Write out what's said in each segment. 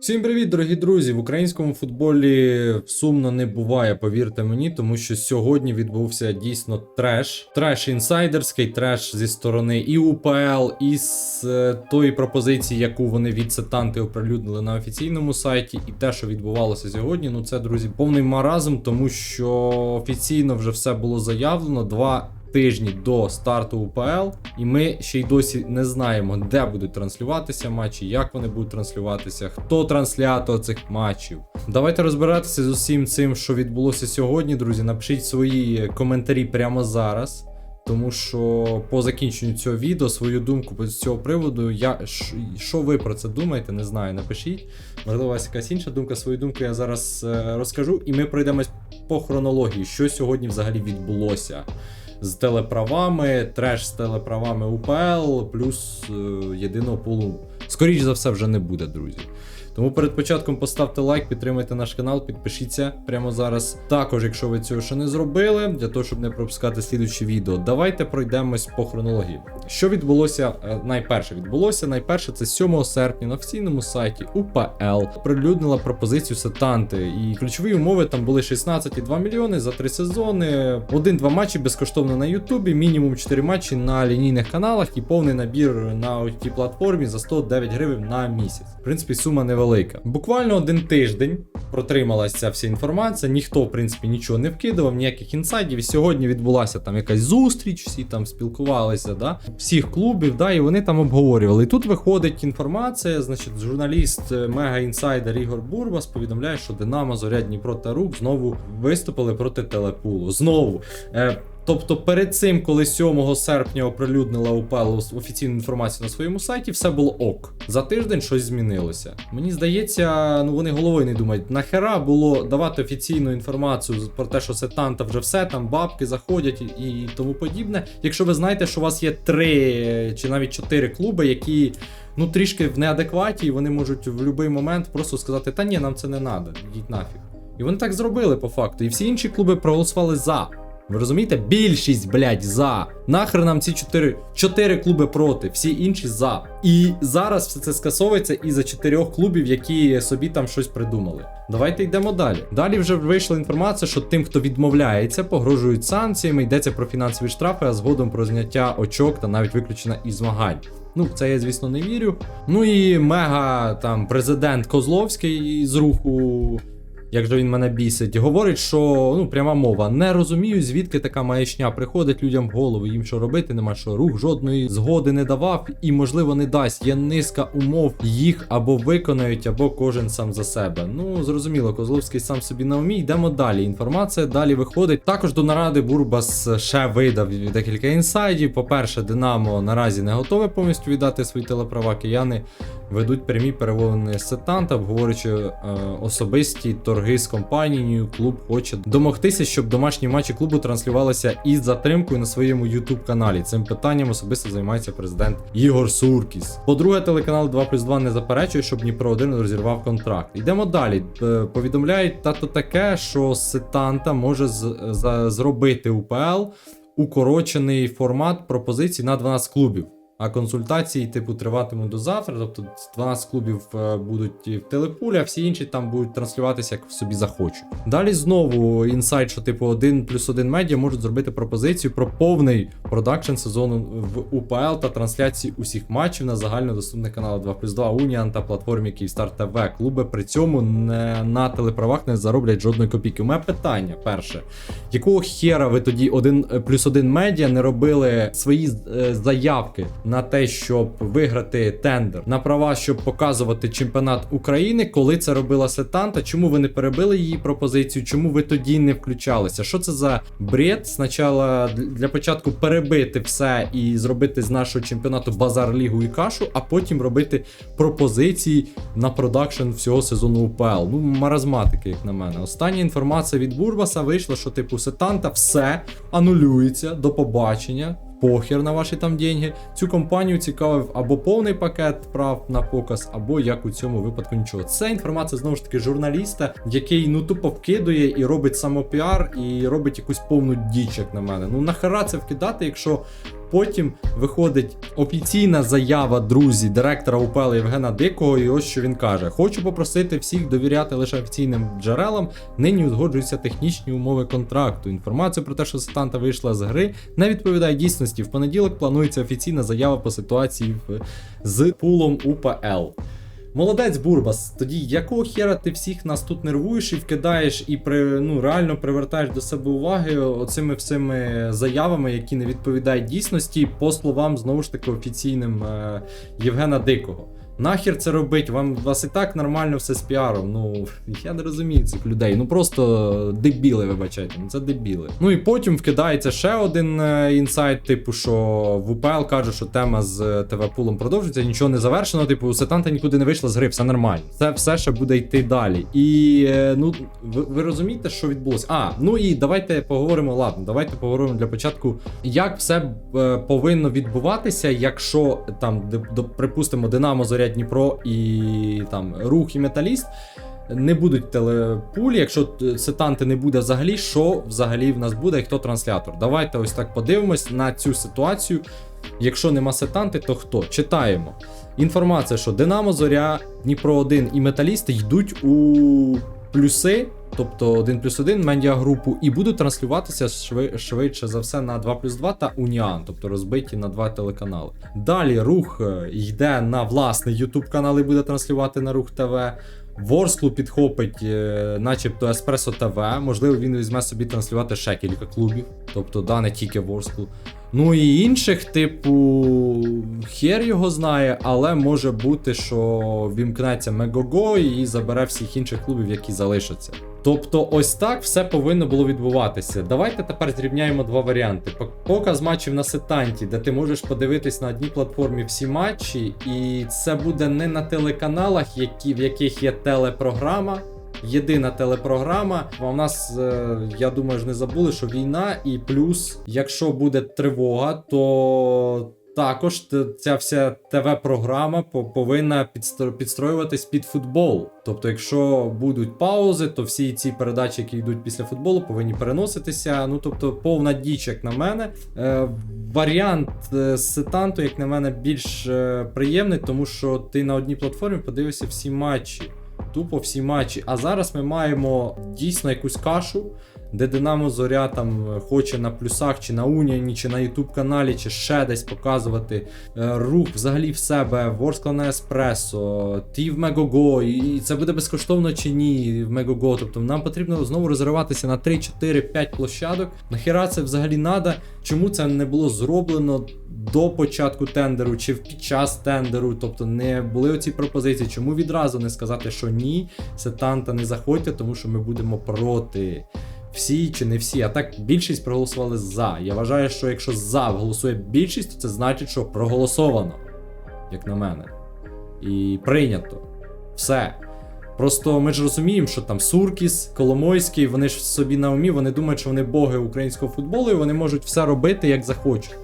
Всім привіт, дорогі друзі! В українському футболі сумно не буває, повірте мені, тому що сьогодні відбувся дійсно треш. Треш інсайдерський, треш зі сторони і УПЛ, і з е, тої пропозиції, яку вони від сетанти оприлюднили на офіційному сайті, і те, що відбувалося сьогодні. Ну це, друзі, повний маразм, тому що офіційно вже все було заявлено. Два тижні до старту УПЛ, і ми ще й досі не знаємо, де будуть транслюватися матчі, як вони будуть транслюватися, хто транслятор цих матчів. Давайте розбиратися з усім цим, що відбулося сьогодні, друзі. Напишіть свої коментарі прямо зараз. Тому що по закінченню цього відео свою думку з цього приводу, я що ви про це думаєте, не знаю. Напишіть. Можливо, у вас якась інша думка. Свою думку я зараз е, розкажу, і ми пройдемось по хронології, що сьогодні взагалі відбулося з телеправами, треш з телеправами УПЛ, плюс е, єдиного полу. Скоріше за все, вже не буде, друзі. Тому перед початком поставте лайк, підтримайте наш канал, підпишіться прямо зараз. Також, якщо ви цього ще не зробили, для того, щоб не пропускати слідучі відео, давайте пройдемось по хронології. Що відбулося е, найперше? Відбулося найперше це 7 серпня на офіційному сайті УПЛ прилюднила пропозицію сетанти. І ключові умови там були 16,2 мільйони за три сезони, один-два матчі безкоштовно на Ютубі, мінімум 4 матчі на лінійних каналах і повний набір на OTT платформі за 109 гривень на місяць. В принципі, сума невелика. Буквально один тиждень протрималася ця вся інформація. Ніхто, в принципі, нічого не вкидував, ніяких інсайдів. Сьогодні відбулася там якась зустріч, всі там спілкувалися, да, всіх клубів, да, і вони там обговорювали. І тут виходить інформація, значить, журналіст е, Мега Інсайдер Ігор Бурбас повідомляє, що Динамо, Зоря Дніпро та Рук знову виступили проти Телепулу. Знову. Е, Тобто перед цим, коли 7 серпня оприлюднила УПЛ офіційну інформацію на своєму сайті, все було ок. За тиждень щось змінилося. Мені здається, ну вони головою не думають, нахера було давати офіційну інформацію про те, що сетанта вже все, там бабки заходять і, і тому подібне. Якщо ви знаєте, що у вас є три чи навіть чотири клуби, які. Ну, трішки в неадекваті, і вони можуть в будь-який момент просто сказати: та ні, нам це не треба, йдіть нафіг. І вони так зробили по факту. І всі інші клуби проголосували за. Ви розумієте? Більшість, блядь, за. Нахер нам ці чотири чотири клуби проти, всі інші за. І зараз все це скасовується із-за чотирьох клубів, які собі там щось придумали. Давайте йдемо далі. Далі вже вийшла інформація, що тим, хто відмовляється, погрожують санкціями, йдеться про фінансові штрафи, а згодом про зняття очок та навіть виключення із змагань. Ну, це я, звісно, не вірю. Ну і мега там президент Козловський з руху як же він мене бісить, говорить, що ну пряма мова. Не розумію, звідки така маячня приходить людям в голову. Їм що робити, нема що рух жодної згоди не давав і, можливо, не дасть. Є низка умов, їх або виконають, або кожен сам за себе. Ну зрозуміло, Козловський сам собі на умі. Йдемо далі. Інформація далі виходить. Також до наради Бурбас ще видав декілька інсайдів. По-перше, Динамо наразі не готове повністю віддати свої телеправа. Кияни ведуть прямі перемовини з сетанта, обговорюючи е, особисті торги з компанією. Клуб хоче домогтися, щоб домашні матчі клубу транслювалися із затримкою на своєму youtube каналі. Цим питанням особисто займається президент Ігор Суркіс. По-друге, телеканал 2 плюс 2 не заперечує, щоб Дніпро 1 розірвав контракт. Йдемо далі. Е, Повідомляють тато таке, що сетанта може з- зробити УПЛ укорочений формат пропозицій на 12 клубів. А консультації, типу, триватимуть до завтра. Тобто 12 клубів е, будуть в телепулі, а всі інші там будуть транслюватися як собі захочуть. Далі знову інсайт, що типу 1 плюс 1 медіа можуть зробити пропозицію про повний продакшн сезону в УПЛ та трансляції усіх матчів на загальнодоступних каналах 2 плюс 2 Уніан та платформі Київстар ТВ. Клуби при цьому не на телеправах не зароблять жодної копійки. У мене питання перше. Якого хера ви тоді 1 плюс 1 медіа не робили свої е, заявки на те, щоб виграти тендер на права, щоб показувати чемпіонат України, коли це робила Сетанта? Чому ви не перебили її пропозицію? Чому ви тоді не включалися? Що це за бред? Спочатку для початку перебити все і зробити з нашого чемпіонату базар лігу і кашу, а потім робити пропозиції на продакшн всього сезону УПЛ. Ну, маразматики, як на мене. Остання інформація від Бурбаса вийшла, що типу Сетанта все анулюється до побачення. Похер на ваші там деньги. Цю компанію цікавив або повний пакет прав на показ, або як у цьому випадку нічого. Це інформація знову ж таки журналіста, який ну тупо вкидує і робить самопіар, і робить якусь повну діч, як на мене. Ну нахера це вкидати, якщо Потім виходить офіційна заява друзі директора УПЛ Євгена Дикого. І ось що він каже: Хочу попросити всіх довіряти лише офіційним джерелам. Нині узгоджуються технічні умови контракту. Інформація про те, що Сатанта вийшла з гри, не відповідає дійсності. В понеділок планується офіційна заява по ситуації з пулом УПЛ. Молодець Бурбас. Тоді якого хера ти всіх нас тут нервуєш і вкидаєш і при, ну, реально привертаєш до себе уваги оцими всіми заявами, які не відповідають дійсності, по словам знову ж таки офіційним е, Євгена Дикого. Нахер це робить? Вам вас і так нормально все з піаром. Ну я не розумію цих людей. Ну просто дебіли, вибачайте. Ну це дебіли. Ну і потім вкидається ще один е, інсайт, типу, що в УПЛ каже, що тема з ТВ пулом продовжується, нічого не завершено. Типу, Сетанта нікуди не вийшла з гри, все нормально. Це все ще буде йти далі. І е, ну ви, ви розумієте, що відбулося? А, ну і давайте поговоримо. Ладно, давайте поговоримо для початку, як все е, повинно відбуватися, якщо там, де- припустимо, Динамо Зоря Дніпро і там рух і металіст. Не будуть телепулі, якщо т- сетанти не буде взагалі, що взагалі в нас буде і хто транслятор. Давайте ось так подивимось на цю ситуацію. Якщо нема сетанти, то хто? Читаємо. Інформація, що Динамо, Зоря, Дніпро 1 і Металісти йдуть у плюси, тобто 1 плюс 1 медіагрупу, і будуть транслюватися швидше за все на 2 плюс 2 та Уніан, тобто розбиті на два телеканали. Далі рух е, йде на власний YouTube канал і буде транслювати на рух ТВ. Ворсклу підхопить, е, начебто Еспресо ТВ. Можливо, він візьме собі транслювати ще кілька клубів, тобто да, не тільки Ворсклу. Ну і інших, типу, хер його знає, але може бути, що вімкнеться Мегого і забере всіх інших клубів, які залишаться. Тобто, ось так все повинно було відбуватися. Давайте тепер зрівняємо два варіанти. Пок- Показ матчів на сетанті, де ти можеш подивитись на одній платформі всі матчі, і це буде не на телеканалах, які, в яких є телепрограма. Єдина телепрограма. А в нас, е, я думаю, ж не забули, що війна, і плюс, якщо буде тривога, то також ця вся ТВ-програма повинна підстро- підстроюватись під футбол. Тобто, якщо будуть паузи, то всі ці передачі, які йдуть після футболу, повинні переноситися. Ну тобто, повна діч, як на мене. Е, варіант е, з сетанту, як на мене, більш е, приємний, тому що ти на одній платформі подивишся всі матчі. Тупо всі матчі. А зараз ми маємо дійсно якусь кашу, де Динамо Зоря там е, хоче на плюсах, чи на Уніані, чи на Ютуб каналі, чи ще десь показувати е, рух взагалі в себе, Ворскла на Еспресо, ті в Мегого, і це буде безкоштовно чи ні в Мегого. Тобто нам потрібно знову розриватися на 3, 4, 5 площадок. Нахіра це взагалі надо? Чому це не було зроблено до початку тендеру чи під час тендеру? Тобто не були оці пропозиції. Чому відразу не сказати, що ні, сетанта не заходьте, тому що ми будемо проти. Всі чи не всі, а так більшість проголосували за. Я вважаю, що якщо за голосує більшість, то це значить, що проголосовано, як на мене. І прийнято. Все. Просто ми ж розуміємо, що там Суркіс, Коломойський, вони ж собі на умі, вони думають, що вони боги українського футболу, і вони можуть все робити, як захочуть.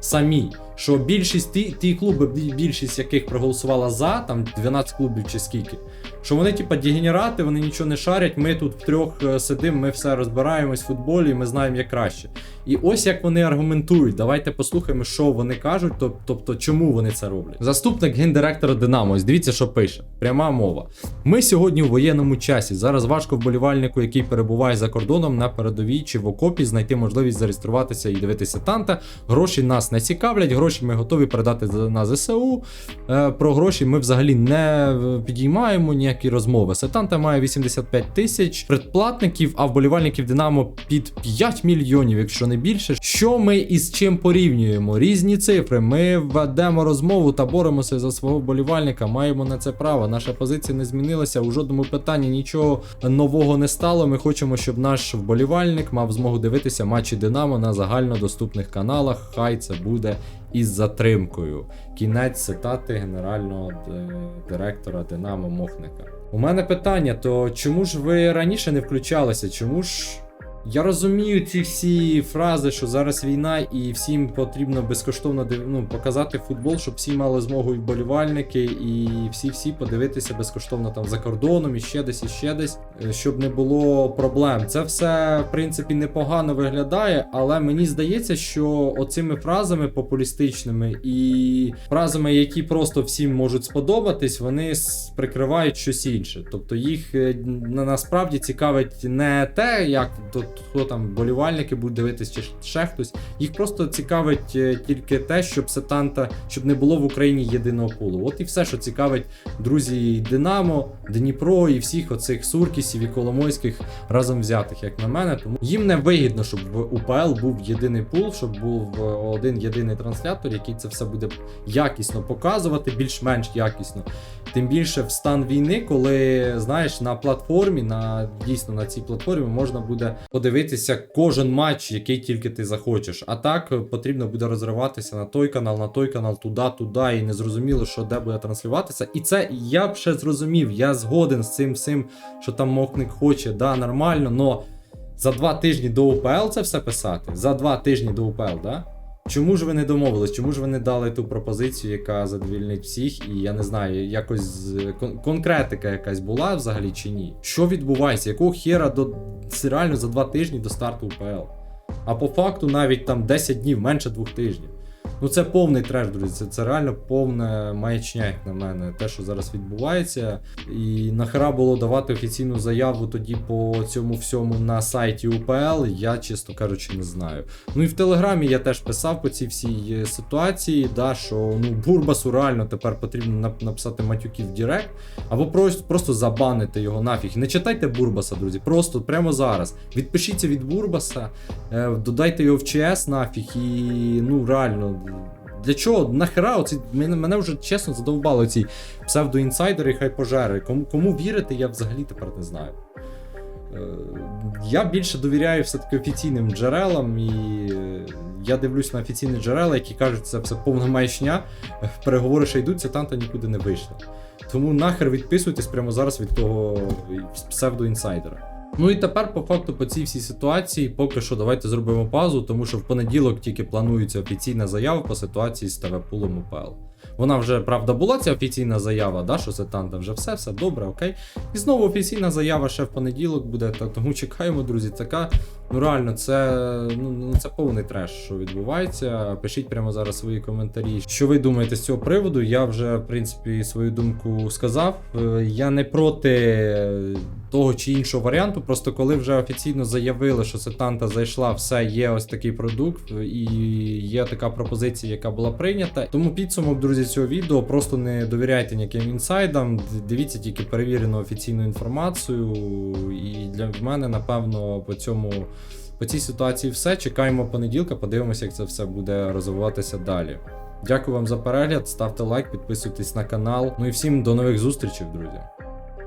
Самі. Що більшість ті, ті клуби, більшість яких проголосувала за, там 12 клубів чи скільки, що вони, типа, дегенерати, вони нічого не шарять. Ми тут втрьох е, сидимо, ми все розбираємось в футболі, ми знаємо як краще. І ось як вони аргументують. Давайте послухаємо, що вони кажуть, тоб- тобто чому вони це роблять. Заступник гендиректора Динамо, ось дивіться, що пише. Пряма мова. Ми сьогодні у воєнному часі. Зараз важко вболівальнику, який перебуває за кордоном на передовій чи в окопі, знайти можливість зареєструватися і дивитися танта. Гроші нас не цікавлять, гроші ми готові передати на ЗСУ. Е, Про гроші ми взагалі не е, підіймаємо ніякі розмови. Сетанта має 85 тисяч предплатників, а вболівальників Динамо під 5 мільйонів, якщо не більше. Що ми із чим порівнюємо? Різні цифри. Ми ведемо розмову та боремося за свого вболівальника. Маємо на це право. Наша позиція не змінилася. У жодному питанні нічого нового не стало. Ми хочемо, щоб наш вболівальник мав змогу дивитися матчі Динамо на загальнодоступних каналах. Хай це буде із затримкою. Кінець цитати генерального директора Динамо Мохника. У мене питання: то чому ж ви раніше не включалися? Чому ж Я розумію ці всі фрази, що зараз війна, і всім потрібно безкоштовно ну, показати футбол, щоб всі мали змогу і вболівальники, і всі-всі подивитися безкоштовно там за кордоном, і ще десь, і ще десь, е, щоб не було проблем. Це все, в принципі, непогано виглядає, але мені здається, що оцими фразами популістичними і фразами, які просто всім можуть сподобатись, вони прикривають щось інше. Тобто їх е, насправді цікавить не те, як то хто там болівальники будуть дивитись, чи ще хтось. Їх просто цікавить е, тільки те, щоб сетанта, щоб не було в Україні єдиного пулу. От і все, що цікавить друзі Динамо, Дніпро і всіх оцих Суркісів і Коломойських разом взятих, як на мене. Тому їм не вигідно, щоб в УПЛ був єдиний пул, щоб був е, один єдиний транслятор, який це все буде якісно показувати, більш-менш якісно. Тим більше в стан війни, коли знаєш на платформі, на дійсно на цій платформі можна буде подивитися кожен матч, який тільки ти захочеш. А так е, потрібно буде розриватися на той канал, на той канал, туди, туди, і не зрозуміло, що де буде транслюватися. І це я б ще зрозумів. Я згоден з цим всім, що там мокник хоче, да, нормально, но за два тижні до УПЛ це все писати. За два тижні до УПЛ, да? Чому ж ви не домовились? Чому ж ви не дали ту пропозицію, яка задовільнить всіх? І я не знаю, якось кон- конкретика якась була взагалі чи ні? Що відбувається? Якого хера до реально за два тижні до старту УПЛ? А по факту навіть там 10 днів, менше двох тижнів. Ну це повний треш, друзі. Це, це реально повне маячня, як на мене, те, що зараз відбувається. І нахера було давати офіційну заяву тоді по цьому всьому на сайті УПЛ, я, чесно кажучи, не знаю. Ну і в Телеграмі я теж писав по цій всій е, ситуації, да, що ну Бурбасу реально тепер потрібно написати матюків в Директ, або просто, просто забанити його нафіг. Не читайте Бурбаса, друзі. Просто прямо зараз. Відпишіться від Бурбаса, е, додайте його в ЧС нафіг, і ну реально. Для чого? Нахера? Оці, мене, вже чесно задовбали ці псевдоінсайдери і хайпожери. Кому, кому вірити, я взагалі тепер не знаю. Е, Я більше довіряю все-таки офіційним джерелам, і е, я дивлюсь на офіційні джерела, які кажуть, це все повна маячня. Переговори ще йдуть, танта нікуди не вийшла. Тому нахер відписуйтесь прямо зараз від того псевдоінсайдера. Ну і тепер, по факту, по цій всій ситуації, поки що давайте зробимо паузу, тому що в понеділок тільки планується офіційна заява по ситуації з ТВ Пулом УПЛ. Вона вже, правда, була ця офіційна заява, да, що це танта вже все, все добре, окей. І знову офіційна заява ще в понеділок буде, тому чекаємо, друзі. Така, ну реально, це, ну, ну, це повний треш, що відбувається. Пишіть прямо зараз свої коментарі. Що ви думаєте з цього приводу? Я вже, в принципі, свою думку сказав. Е, Я не проти того чи іншого варіанту. Просто коли вже офіційно заявили, що Сетанта зайшла, все є ось такий продукт, і є така пропозиція, яка була прийнята. Тому підсумок, друзі, цього відео просто не довіряйте ніяким інсайдам. Дивіться тільки перевірену офіційну інформацію. І для мене, напевно, по цьому. По цій ситуації все. Чекаємо понеділка, подивимося, як це все буде розвиватися далі. Дякую вам за перегляд, ставте лайк, підписуйтесь на канал. Ну і всім до нових зустрічей, друзі.